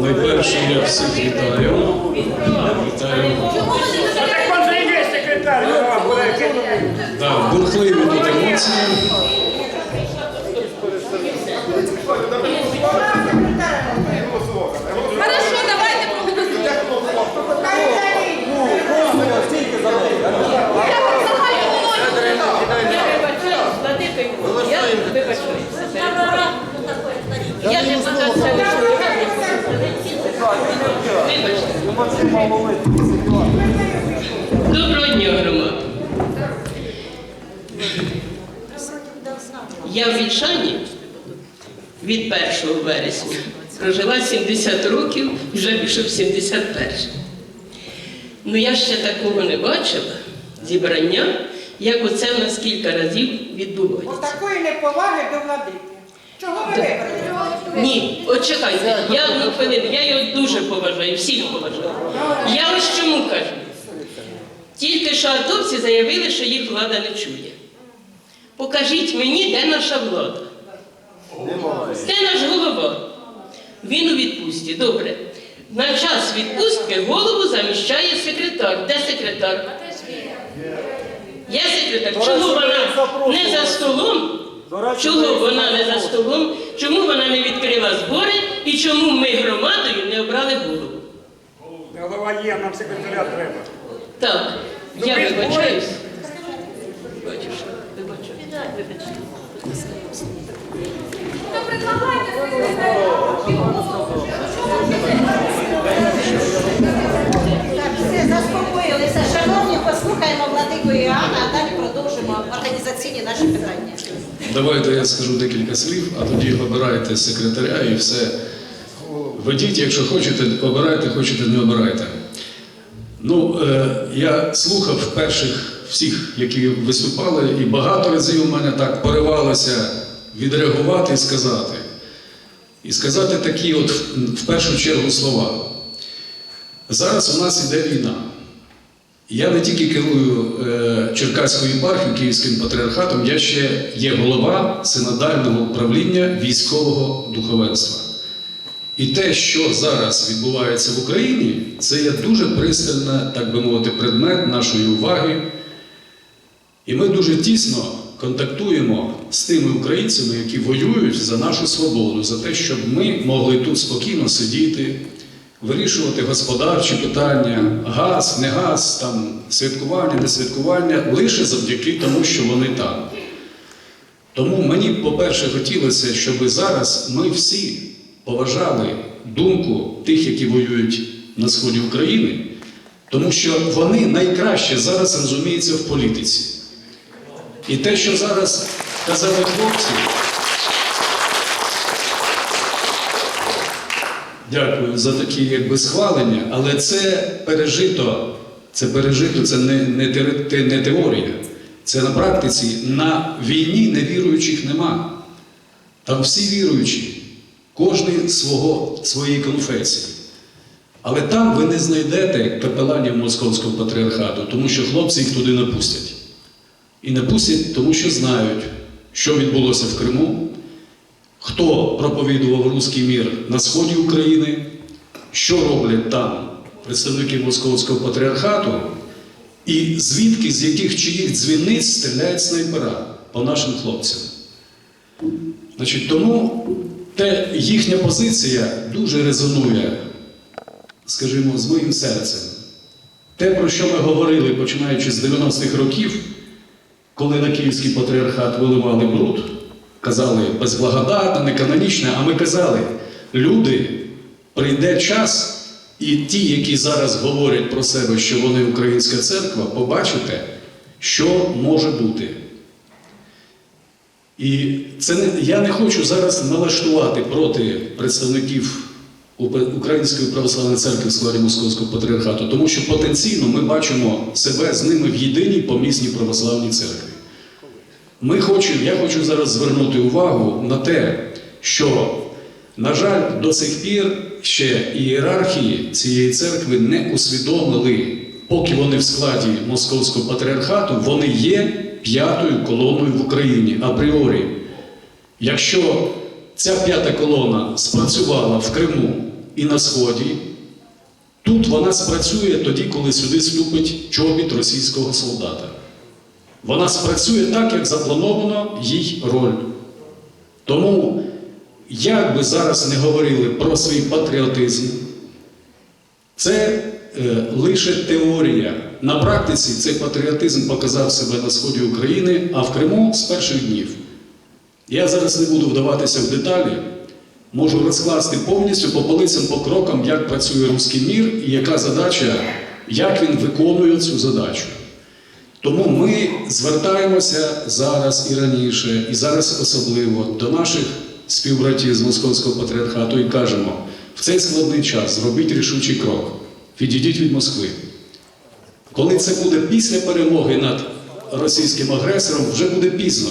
Найперше я всіх вітаю. Вітаю. Так. Да, бурхливі тут емоції. Хорошо, давайте проголосуємо. Я не показала. Доброго дня, громада. Я в Вільшані від 1 вересня прожила 70 років вже пішов 71. Ну я ще такого не бачила зібрання, як оце в нас кілька разів відбувається. Отакої неповаги до владики. Чого ви вибрали? Ні, от чекайте, я одну хвилину, я його дуже поважаю, всіх поважаю. Я ось чому кажу. Тільки що атовці заявили, що їх влада не чує. Покажіть мені, де наша влада. Де наш голова? Він у відпустці. Добре. На час відпустки голову заміщає секретар. Де секретар? Є секретар. Чому вона не за столом? Чого вона не за столом? Чому вона не відкрила збори і чому ми громадою не обрали голову? Голова є, нам секретаря треба. Так, я ви ж вибачаюсь. Бачиш, вибачаюсь. Вибачаюсь. Ну, предлагайте свою послухаємо владику Іоанна, а далі продовжимо організаційні наші питання. Давайте я скажу декілька слів, а тоді обирайте секретаря і все. Ведіть, якщо хочете, обирайте, хочете, не обирайте. Ну, е, я слухав перших всіх, які виступали, і багато разів у мене так поривалося відреагувати і сказати. І сказати такі, от в першу чергу, слова. Зараз у нас іде війна. Я не тільки керую е, Черкаською єпархією, Київським патріархатом, я ще є голова синодального управління військового духовенства. І те, що зараз відбувається в Україні, це є дуже пристальний, так би мовити, предмет нашої уваги. І ми дуже тісно контактуємо з тими українцями, які воюють за нашу свободу, за те, щоб ми могли тут спокійно сидіти, вирішувати господарчі питання, газ, не газ, там, святкування, не святкування, лише завдяки тому, що вони там. Тому мені, по-перше, хотілося, щоб зараз ми всі поважали думку тих, які воюють на сході України, тому що вони найкраще зараз розуміються в політиці. І те, що зараз казали хлопці, дякую за такі якби схвалення, але це пережито, це пережито, це не, не, не теорія. Це на практиці на війні невіруючих нема. Там всі віруючі, кожен свого, своєї конфесії. Але там ви не знайдете капеланів Московського патріархату, тому що хлопці їх туди не пустять. І не пустять, тому що знають, що відбулося в Криму, хто проповідував руський мір на сході України, що роблять там представники Московського патріархату, і звідки, з яких чиїх дзвіниць стріляють снайпера по нашим хлопцям. Значить, тому те, їхня позиція дуже резонує, скажімо, з моїм серцем. Те, про що ми говорили, починаючи з 90-х років, коли на Київський патріархат виливали бруд, казали безблагодатне, неканонічне, а ми казали, люди, прийде час, і ті, які зараз говорять про себе, що вони українська церква, побачите, що може бути. І це не, я не хочу зараз налаштувати проти представників Української православної церкви в складі Московського патріархату, тому що потенційно ми бачимо себе з ними в єдиній помісній православній церкві. Ми хочемо, я хочу зараз звернути увагу на те, що, на жаль, до сих пір ще ієрархії цієї церкви не усвідомили, поки вони в складі Московського патріархату, вони є п'ятою колоною в Україні апріорі. Якщо ця п'ята колона спрацювала в Криму і на Сході, тут вона спрацює тоді, коли сюди вступить чобіт російського солдата. Вона спрацює так, як заплановано їй роль. Тому, як би зараз не говорили про свій патріотизм, це е, лише теорія. На практиці цей патріотизм показав себе на сході України, а в Криму з перших днів. Я зараз не буду вдаватися в деталі, можу розкласти повністю по полицям, по крокам, як працює руський мір і яка задача, як він виконує цю задачу. Тому ми звертаємося зараз і раніше, і зараз особливо до наших співбратів з Московського патріархату і кажемо, в цей складний час зробіть рішучий крок, відійдіть від Москви. Коли це буде після перемоги над російським агресором, вже буде пізно.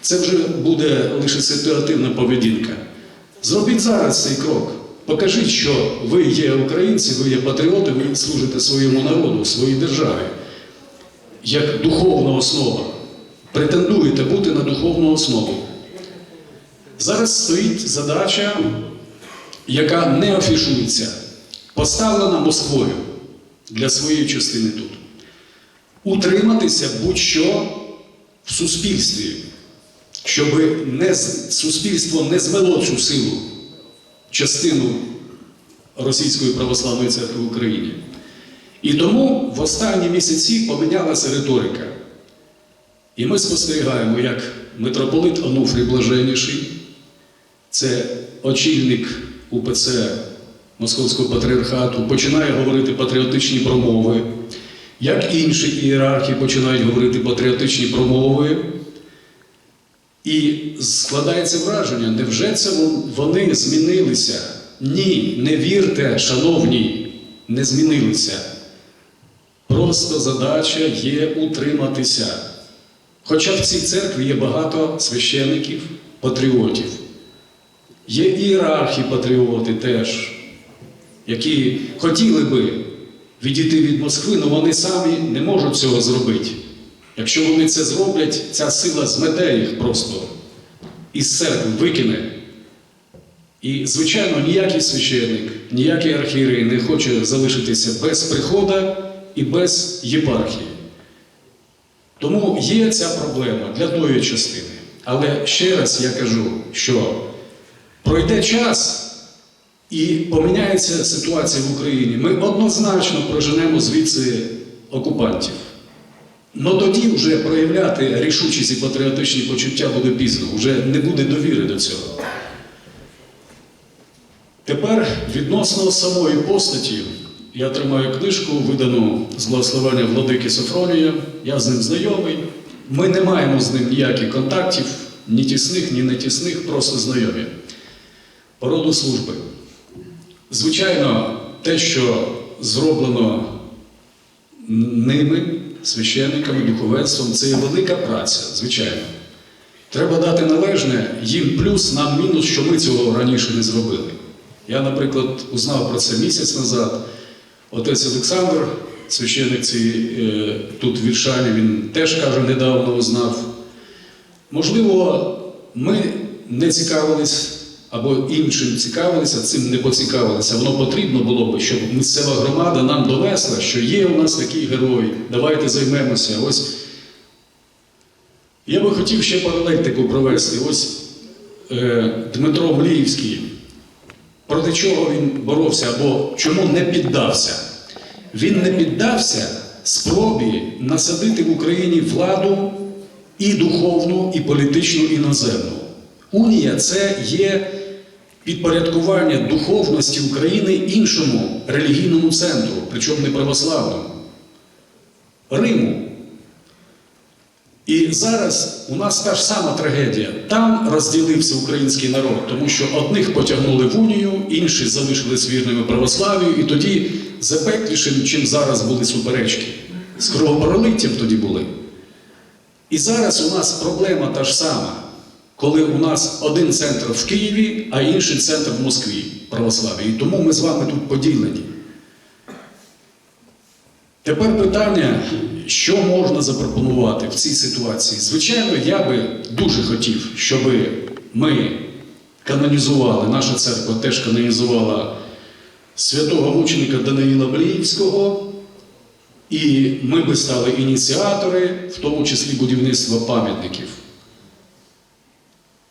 Це вже буде лише ситуативна поведінка. Зробіть зараз цей крок. Покажіть, що ви є українці, ви є патріоти, ви служите своєму народу, своїй державі. Як духовна основа. Претендуєте бути на духовну основу. Зараз стоїть задача, яка не афішується, поставлена Москвою для своєї частини тут. Утриматися будь-що в суспільстві, щоб не, суспільство не змело цю силу, частину Російської православної церкви в Україні. І тому в останні місяці помінялася риторика. І ми спостерігаємо, як митрополит Онуфрій Блаженніший, це очільник УПЦ Московського патріархату, починає говорити патріотичні промови, як інші ієрархи починають говорити патріотичні промови. І складається враження, невже це вони змінилися? Ні, не вірте, шановні, не змінилися. Просто задача є утриматися. Хоча в цій церкві є багато священиків, патріотів. Є ієрархи патріоти теж, які хотіли би відійти від Москви, але вони самі не можуть цього зробити. Якщо вони це зроблять, ця сила змете їх просто із церкви викине. І, звичайно, ніякий священник, ніякий архієрей не хоче залишитися без прихода і без єпархії. Тому є ця проблема для тої частини. Але ще раз я кажу, що пройде час і поміняється ситуація в Україні. Ми однозначно проженемо звідси окупантів. Но тоді вже проявляти рішучість і патріотичні почуття буде пізно, вже не буде довіри до цього. Тепер відносно самої постаті, я тримаю книжку, видану з благословення владики Софронія. Я з ним знайомий. Ми не маємо з ним ніяких контактів, ні тісних, ні нетісних, просто знайомі. По роду служби. Звичайно, те, що зроблено ними, священниками, духовенством, це є велика праця, звичайно. Треба дати належне їм плюс, нам мінус, що ми цього раніше не зробили. Я, наприклад, узнав про це місяць назад. Отець Олександр, священник цей, е, тут в Віршані, він теж каже, недавно узнав. Можливо, ми не цікавились або іншим цікавилися, цим не поцікавилися. Воно потрібно було б, щоб місцева громада нам довесла, що є у нас такий герой, давайте займемося. Ось я би хотів ще паралель таку провести. Ось е, Дмитро Мліївський. Проти чого він боровся або чому не піддався? Він не піддався спробі насадити в Україні владу і духовну, і політичну іноземну. Унія це є підпорядкування духовності України іншому релігійному центру, причому не православному Риму. І зараз у нас та ж сама трагедія. Там розділився український народ, тому що одних потягнули в унію, інші залишились вірними православію, і тоді запеклішим, чим зараз були суперечки. З кровопролиттям тоді були. І зараз у нас проблема та ж сама, коли у нас один центр в Києві, а інший центр в Москві православ'я. І тому ми з вами тут поділені. Тепер питання, що можна запропонувати в цій ситуації? Звичайно, я би дуже хотів, щоб ми канонізували, наша церква теж канонізувала святого мученика Даниїла Бліївського, і ми би стали ініціатори, в тому числі будівництва пам'ятників.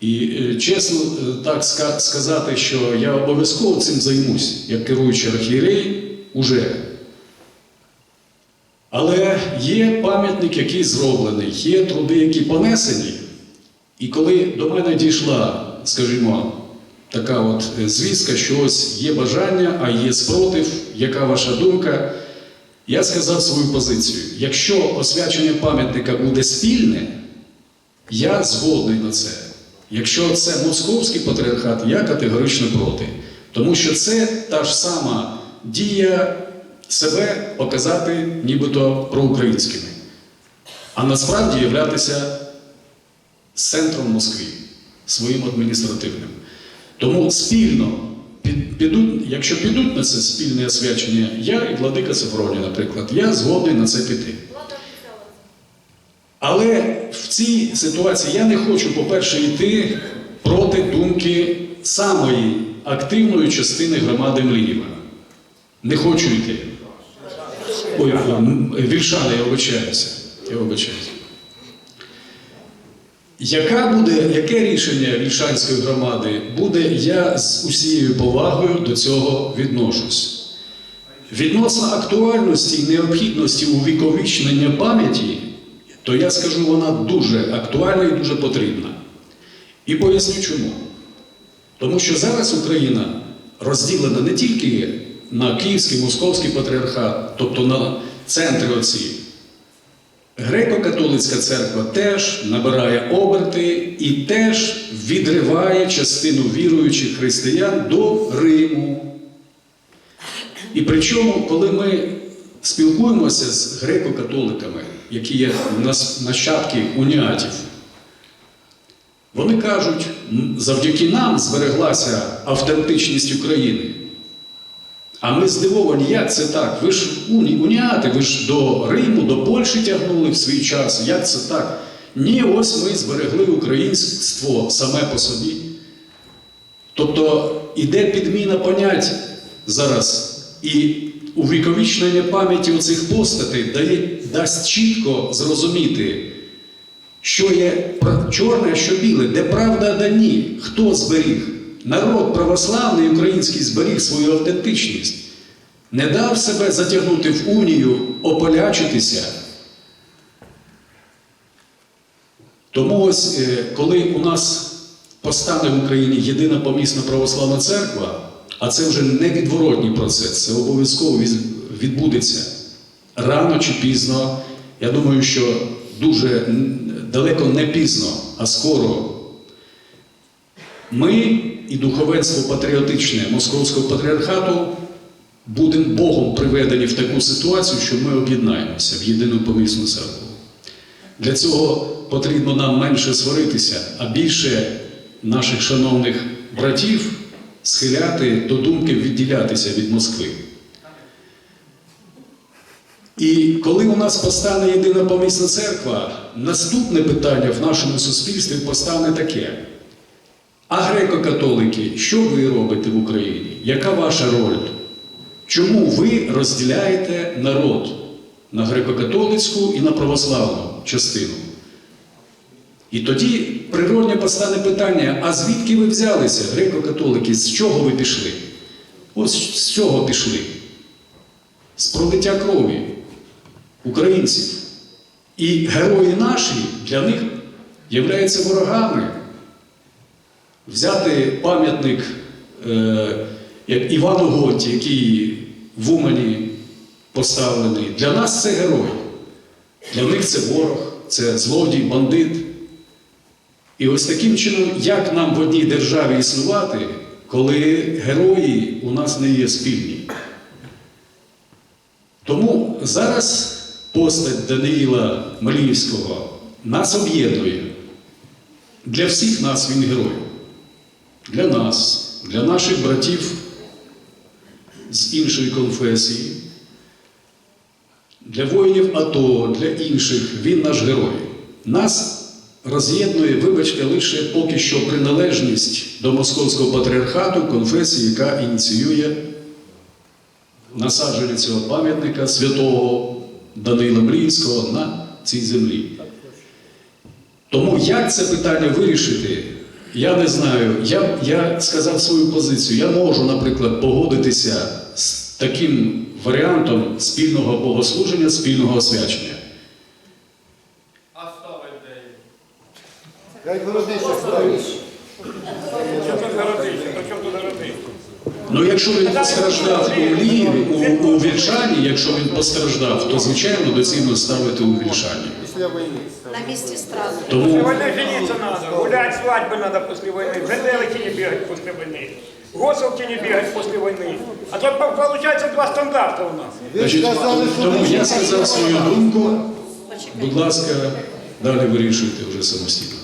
І е, чесно е, так сказати, що я обов'язково цим займусь, як керуючий архієрей, уже. Але є пам'ятник, який зроблений, є труди, які понесені. І коли до мене дійшла, скажімо, така от е, звістка, що ось є бажання, а є спротив, яка ваша думка, я сказав свою позицію. Якщо освячення пам'ятника буде спільне, я згодний на це. Якщо це московський патріархат, я категорично проти. Тому що це та ж сама дія себе показати нібито проукраїнськими, а насправді являтися центром Москви своїм адміністративним. Тому спільно підуть, якщо підуть на це спільне освячення, я і Владика Сафроній, наприклад, я згодний на це піти. Але в цій ситуації я не хочу, по-перше, йти проти думки самої активної частини громади Млієва. Не хочу йти. Ой, м, я вибачаюся. Я вибачаюся. Яка буде, яке рішення Вільшанської громади буде, я з усією повагою до цього відношусь. Відносно актуальності і необхідності увіковічнення пам'яті, то я скажу, вона дуже актуальна і дуже потрібна. І поясню чому. Тому що зараз Україна розділена не тільки на Київський, Московський патріархат, тобто на центри оці. Греко-католицька церква теж набирає оберти і теж відриває частину віруючих християн до Риму. І причому, коли ми спілкуємося з греко-католиками, які є нащадки уніатів, вони кажуть, завдяки нам збереглася автентичність України. А ми здивовані, як це так? Ви ж уні, уніати, ви ж до Риму, до Польщі тягнули в свій час. Як це так? Ні, ось ми зберегли українство саме по собі. Тобто іде підміна понять зараз. І увіковічнення пам'яті оцих постатей дає, дасть чітко зрозуміти, що є чорне, що біле, де правда, а де ні. Хто зберіг? Народ православний український зберіг свою автентичність, не дав себе затягнути в унію, ополячитися. Тому ось, е, коли у нас постане в Україні єдина помісна православна церква, а це вже невідворотній процес, це обов'язково відбудеться рано чи пізно. Я думаю, що дуже далеко не пізно, а скоро. Ми і духовенство патріотичне Московського патріархату будемо Богом приведені в таку ситуацію, що ми об'єднаємося в єдину помісну церкву. Для цього потрібно нам менше сваритися, а більше наших шановних братів схиляти до думки відділятися від Москви. І коли у нас постане єдина помісна церква, наступне питання в нашому суспільстві постане таке. А греко-католики, що ви робите в Україні? Яка ваша роль? Чому ви розділяєте народ на греко-католицьку і на православну частину? І тоді природне постане питання: а звідки ви взялися, греко-католики, з чого ви пішли? Ось з цього пішли. З пролиття крові українців. І герої наші для них являються ворогами. Взяти пам'ятник е, як Івану Готі, який в Умані поставлений. Для нас це герой. Для них це ворог, це злодій, бандит. І ось таким чином, як нам в одній державі існувати, коли герої у нас не є спільні. Тому зараз постать Даниїла Маліївського нас об'єднує. Для всіх нас він герой. Для нас, для наших братів з іншої конфесії, для воїнів АТО, для інших він наш герой. Нас роз'єднує, вибачте, лише поки що приналежність до московського патріархату, конфесії, яка ініціює насадження цього пам'ятника святого Данила Млінського на цій землі. Тому як це питання вирішити, я не знаю. Я, я сказав свою позицію. Я можу, наприклад, погодитися з таким варіантом спільного богослуження, спільного освячення. Народився? Ну, якщо він постраждав у Львові, у, у Вільшані, якщо він постраждав, то звичайно доцільно ставити у Вільшані Після війни. На місці страни. После Тому войны жениться надо, гулять свадьбы надо после войны, в Женелке не бегать после войны, в Госовке не бегать после войны. А то по- получается два стандарта у нас. Ви значить, сказали, що тому ви я сказав свою думку. Будь ласка, далі вирішуйте вже самостійно.